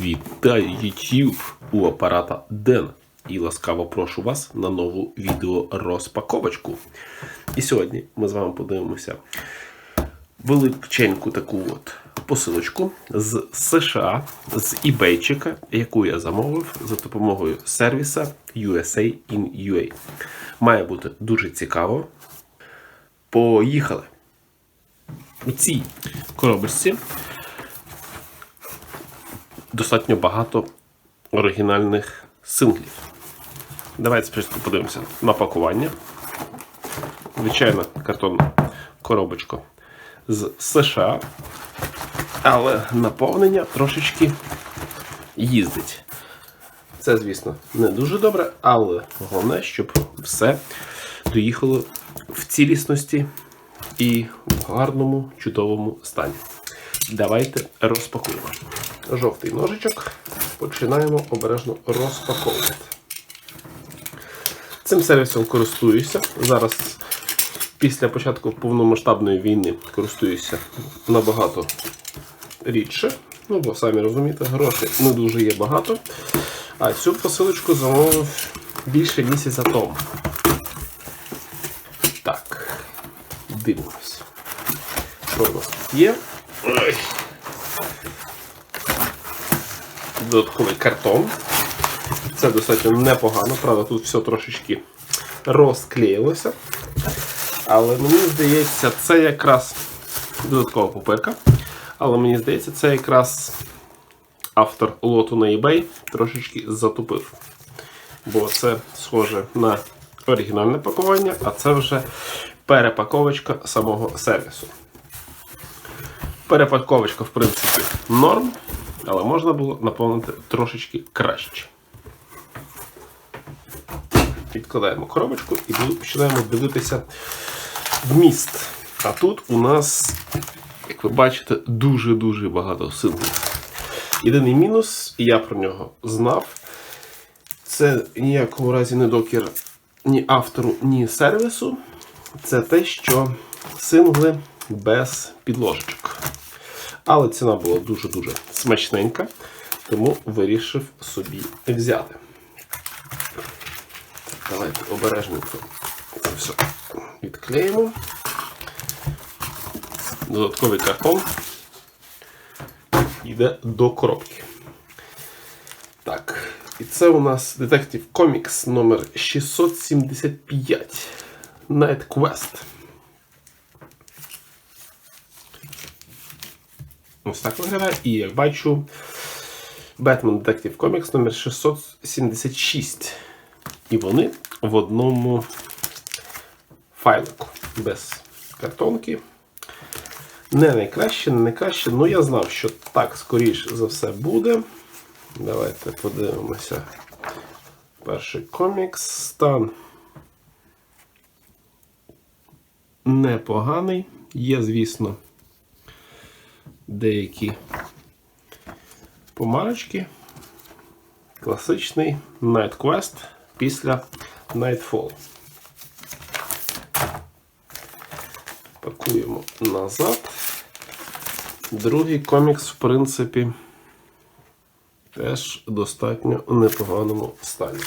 Вітаю YouTube у апарата Ден. І ласкаво прошу вас на нову відео розпаковочку. І сьогодні ми з вами подивимося величеньку таку от посилочку з США, з eBayчика, яку я замовив за допомогою сервіса USA in UA. Має бути дуже цікаво. Поїхали! У цій коробочці достатньо багато оригінальних синглів. Давайте спочатку подивимося на пакування. Звичайна картонна коробочка з США, але наповнення трошечки їздить. Це, звісно, не дуже добре, але головне, щоб все доїхало в цілісності і в гарному, чудовому стані. Давайте розпакуємо. Жовтий ножичок. Починаємо обережно розпаковувати. Цим сервісом користуюся. Зараз, після початку повномасштабної війни, користуюся набагато рідше. Ну, бо самі розумієте, грошей не дуже є багато. А цю посилочку замовив більше місяця тому. Так, дивимось. Що у нас тут є? Додатковий картон. Це достатньо непогано, правда, тут все трошечки розклеїлося. Але мені здається, це якраз додаткова пупирка. Але мені здається, це якраз автор лоту на eBay трошечки затупив. Бо це схоже на оригінальне пакування, а це вже перепаковочка самого сервісу. Перепаковочка, в принципі, норм, але можна було наповнити трошечки краще. Відкладаємо коробочку і починаємо дивитися вміст. А тут у нас, як ви бачите, дуже-дуже багато синглів. Єдиний мінус, і я про нього знав, це ніякому разі не докір ні автору, ні сервісу. Це те, що сингли без підложечок. Але ціна була дуже-дуже смачненька, тому вирішив собі взяти. Давайте обережненько це все відклеїмо. Додатковий картон йде до коробки. Так, і це у нас Detective Comics номер 675 Night Quest. Ось так виглядає. І як бачу, Batman Detective Comics номер 676. І вони в одному файлику без картонки. Не найкраще, не найкраще. Ну я знав, що так, скоріш за все буде. Давайте подивимося. Перший комікс. Стан непоганий. Є, звісно, деякі помарочки. Класичний Night Quest після Nightfall. Пакуємо назад. Другий комікс, в принципі, теж достатньо в непоганому стані.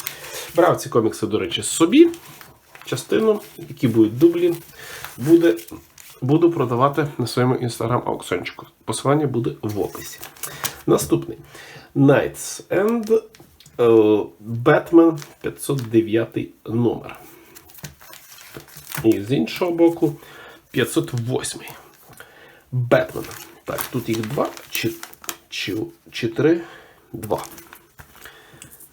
Брав ці комікси, до речі, собі. Частину, які будуть дублі, буде, буду продавати на своєму інстаграм-аукціончику. Посилання буде в описі. Наступний Knights End Batman 509 номер. І з іншого боку 508. Бетмен. Так, тут їх два чи, чи, чи три? Два.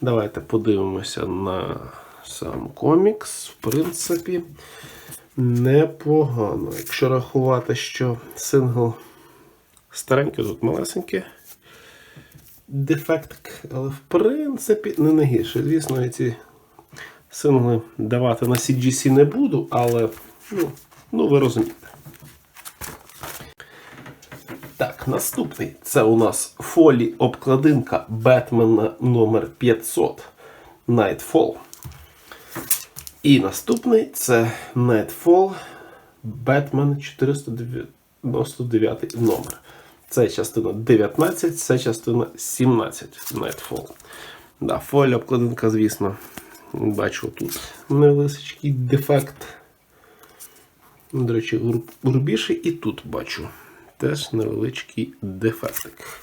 Давайте подивимося на сам комікс. В принципі, непогано. Якщо рахувати, що сингл старенький, тут малесенький дефект, але в принципі не найгірше. Звісно, я ці сингли давати на CGC не буду, але ну, ну ви розумієте. Так, наступний це у нас фолі обкладинка Бетмена номер 500 Nightfall. І наступний це Nightfall Batman 499 номер. Це частина 19, це частина 17 Nightfall. Да, фоль обкладинка, звісно. Бачу тут невеличкий дефект. До речі, грубіший і тут бачу. Теж невеличкий дефектик.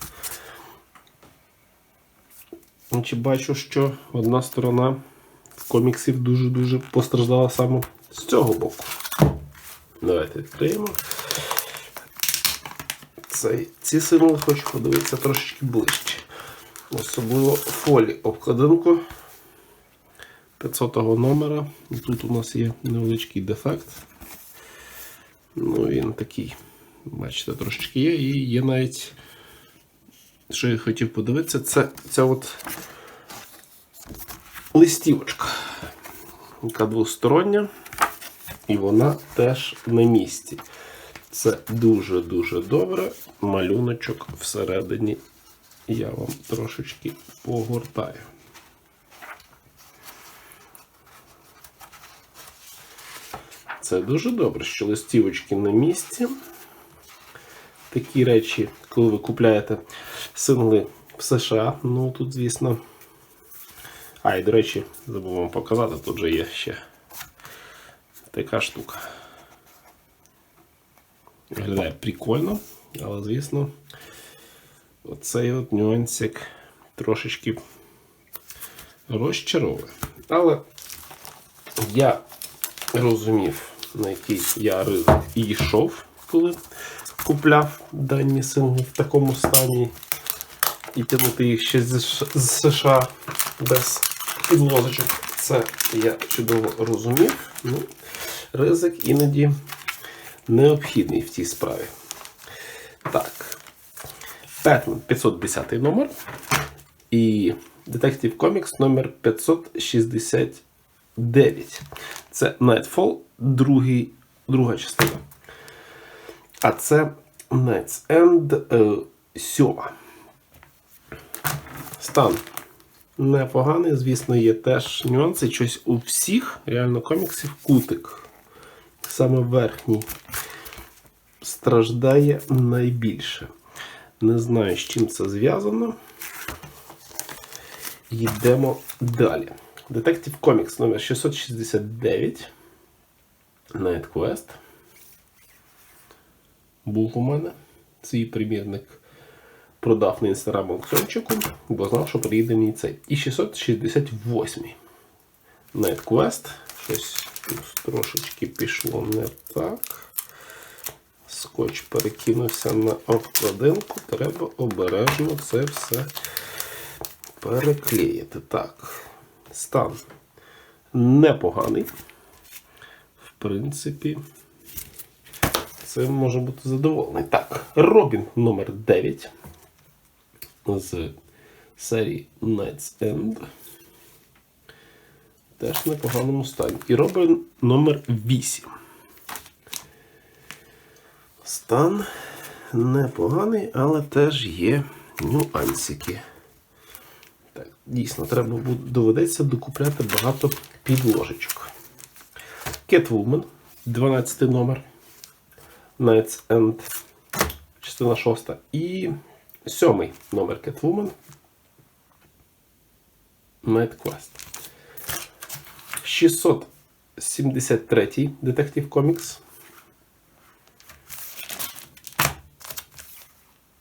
Значить, бачу, що одна сторона коміксів дуже-дуже постраждала саме з цього боку. Давайте відкриємо. Цей, ці символи хочу подивитися трошечки ближче. Особливо фолі обкладинку 500 номера. І Тут у нас є невеличкий дефект. Ну, він такий, бачите, трошечки є. І є навіть, що я хотів подивитися, це ця от листівочка, яка двостороння, і вона теж на місці. Це дуже-дуже добре. Малюночок всередині я вам трошечки погортаю. Це дуже добре, що листівочки на місці. Такі речі, коли ви купляєте сингли в США, ну тут, звісно. А, і до речі, забув вам показати, тут же є ще така штука. Виглядає прикольно, але, звісно, оцей от нюансик трошечки розчаровує. Але я розумів, на який я ризик йшов, коли купляв дані сингли в такому стані і тягнути їх ще з США без підвозочок. Це я чудово розумів. Ну, ризик іноді необхідний в цій справі. Так. Batman 510 номер. І Detective Comics номер 569. Це Nightfall, другий, друга частина. А це Night's End е. Стан непоганий, звісно, є теж нюанси. Щось у всіх реально коміксів кутик. Саме верхній страждає найбільше. Не знаю, з чим це зв'язано. Йдемо далі. Detective Comics номер 669. Night Quest. Був у мене свій примірник. Продав на інстаграм аукціончику, бо знав, що приїде мені цей. І 668. Night Quest. Щось тут трошечки пішло не так. Скотч перекинувся на обкладинку. Треба обережно це все переклеїти. Так. Стан непоганий. В принципі, це може бути задоволений. Так, Робін номер 9 з серії Night's End. Теж в непоганому стані. І Робін номер 8. Стан непоганий, але теж є нюансики. Так, дійсно, треба буде доведеться докупляти багато підложечок. Catwoman, 12 номер. Night's End, частина 6. І сьомий номер Catwoman. Night Quest. 673 Detective Comics.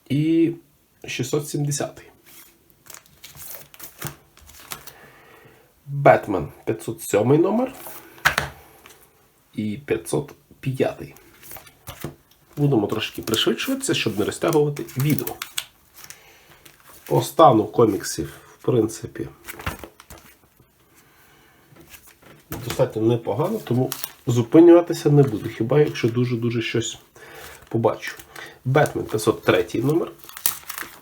І 670. Бетмен 507 номер. І 505. Будемо трошки пришвидшуватися, щоб не розтягувати відео. По стану коміксів, в принципі, достатньо непогано, тому зупинюватися не буду. Хіба якщо дуже-дуже щось побачу. Бетмен 503 номер.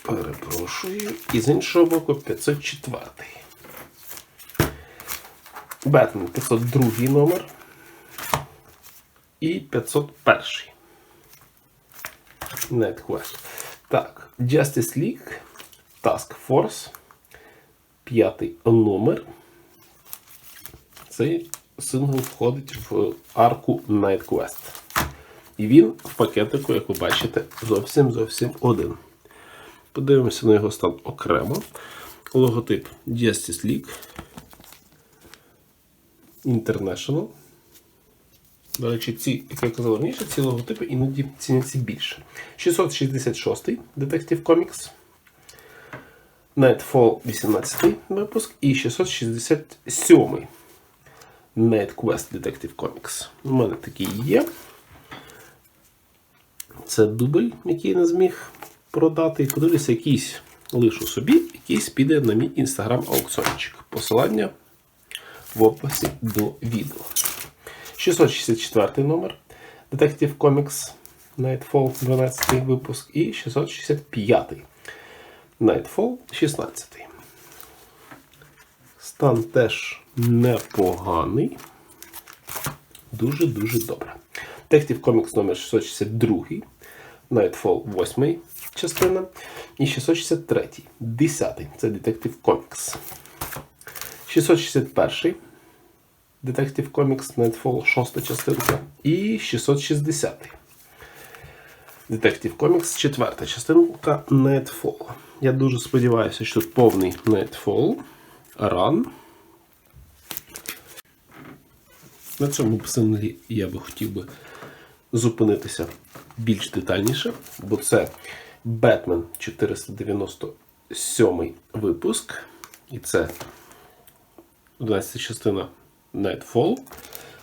Перепрошую. І з іншого боку 504. Бетмен 502 номер. І 501. NetQuest. Так, Justice League, Task Force. П'ятий номер. Цей сингл входить в арку Night Quest. І він в пакетику, як ви бачите, зовсім зовсім один. Подивимося на його стан окремо. Логотип Justice League International. До речі, ці, як я казав раніше, ці логотипи іноді ціняться більше. 666 Detective Comics. Nightfall 18 випуск і 667 Night Quest Detective Comics. У мене такий є. Це дубль, який не зміг продати. Подивлюся, якийсь лишу собі, якийсь піде на мій інстаграм аукціончик. Посилання в описі до відео. 664 номер Detective Comics Nightfall 12 випуск і 665 Nightfall 16. Стан теж непоганий. Дуже-дуже добре. Detective Comics номер 662 Nightfall 8 частина. І 663 10 Це Detective Comics. 661 Detective Comics Nightfall 6 частинка. І 660 Detective Comics 4 частинка Nightfall. Я дуже сподіваюся, що тут повний Nightfall. Run. На цьому синглі я би хотів би зупинитися більш детальніше, бо це Batman 497 випуск. І це 11 частина Nightfall,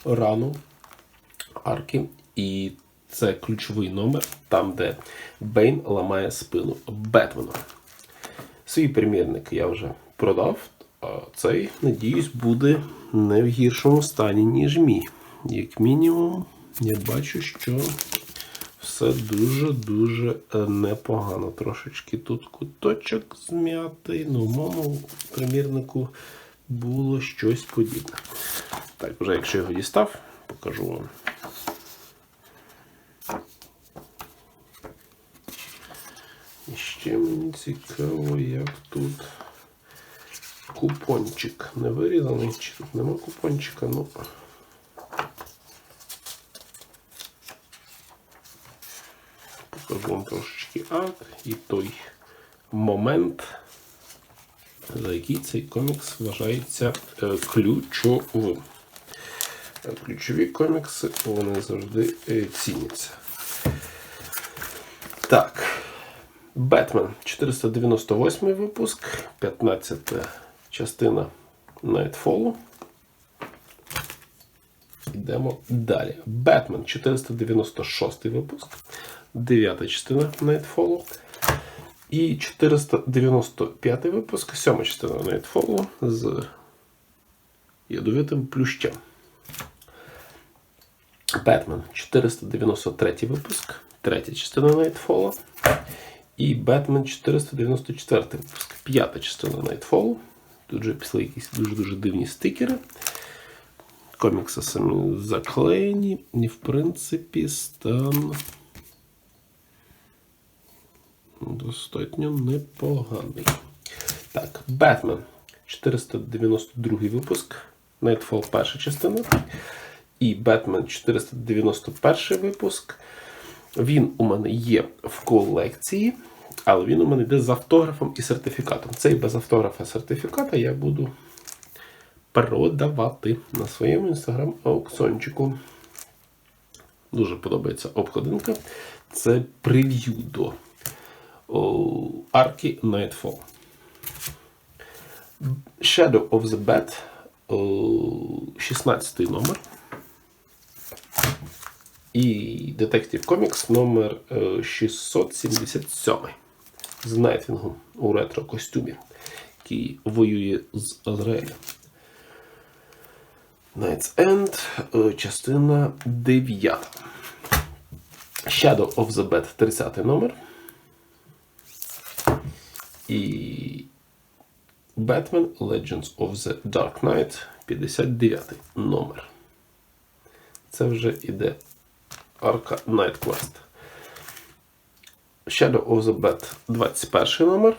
рану арки. І це ключовий номер, там, де Бейн ламає спину Бетмену. Свій примірник я вже продав, а цей, надіюсь, буде не в гіршому стані, ніж мій. Як мінімум, я бачу, що все дуже-дуже е, непогано. Трошечки тут куточок зм'ятий. Ну, в моєму примірнику було щось подібне. Так, вже якщо його дістав, покажу вам. І ще мені цікаво, як тут купончик не вирізаний, чи тут нема купончика, ну. Покажу вам трошечки арт і той момент, за який цей комікс вважається е, ключовим. Е, Ключові комікси вони завжди е, ціняться. Так. Бетмен 498 випуск, 15 частина Nightfall. Йдемо далі. Бетмен 496 випуск, 9 частина Nightfall. І 495 випуск, 7 частина Nightfall з ядовитим плющем. Бетмен 493 випуск, 3 частина Nightfall. І Batman 494 випуск. П'ята частина Nightfall. Тут же пішли якісь дуже-дуже дивні стикери. Комікси самі заклеєні. І, в принципі, стан достатньо непоганий. Так, Batman 492 випуск. Nightfall перша частина. І Batman 491 випуск. Він у мене є в колекції, але він у мене йде з автографом і сертифікатом. Цей без автографа сертифіката я буду продавати на своєму інстаграм-аукціончику. Дуже подобається обходинка. Це прев'ю до арки Nightfall. Shadow of the Bat, 16 номер. І Detective Comics номер е, 677 з Найтвінгом у ретро-костюмі, який воює з Азраїлем. Night's End, е, частина 9. Shadow of the Bed 30 номер. І Batman Legends of the Dark Knight 59 номер. Це вже іде арка Night Quest. Shadow of the Bed 21 номер.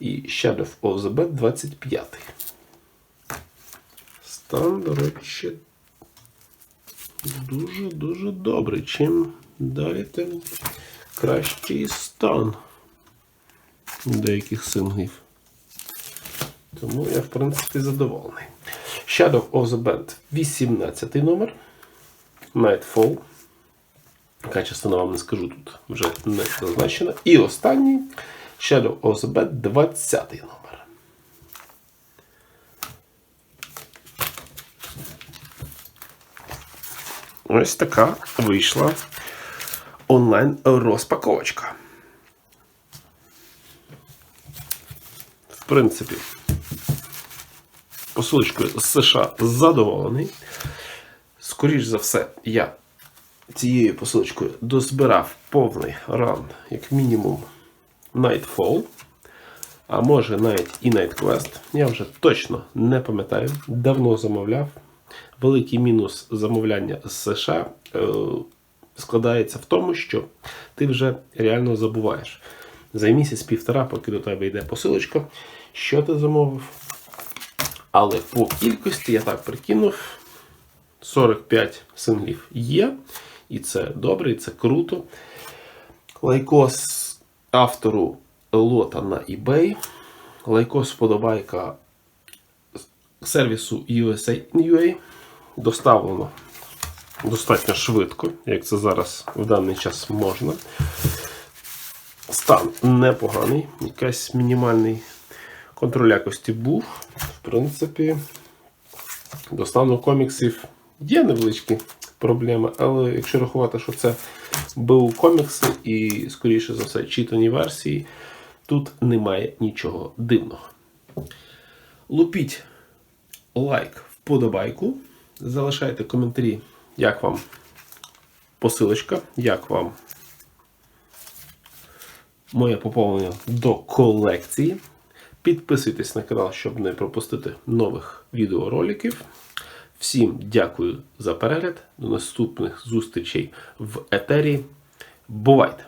І Shadow of the Bed 25. Стан, до речі, дуже-дуже добрий. Чим далі, тим кращий стан. деяких синглів. Тому я, в принципі, задоволений. Shadow of the Band 18 номер. Nightfall. Частина вам не скажу тут вже не зазначена. І останній Shadow of the Bed 20 номер. Ось така вийшла онлайн розпаковочка. В принципі, посилочкою з США задоволений. Скоріш за все, я цією посилочкою дозбирав повний ран, як мінімум, Nightfall. А може навіть і Night Quest. Я вже точно не пам'ятаю. Давно замовляв. Великий мінус замовляння з США е, складається в тому, що ти вже реально забуваєш. За місяць-півтора, поки до тебе йде посилочка, що ти замовив. Але по кількості я так прикинув. 45 синглів є. І це добре, і це круто. Лайкос автору лота на eBay. Лайкос вподобайка сервісу USA.UA. Доставлено достатньо швидко, як це зараз в даний час можна. Стан непоганий, якийсь мінімальний контроль якості був. В принципі, до стану коміксів є невеличкі проблеми, але якщо рахувати, що це БУ комікси і, скоріше за все, читані версії, тут немає нічого дивного. Лупіть лайк, вподобайку, залишайте коментарі, як вам посилочка, як вам моє поповнення до колекції. Підписуйтесь на канал, щоб не пропустити нових відеороликів. Всім дякую за перегляд. До наступних зустрічей в етері. Бувайте!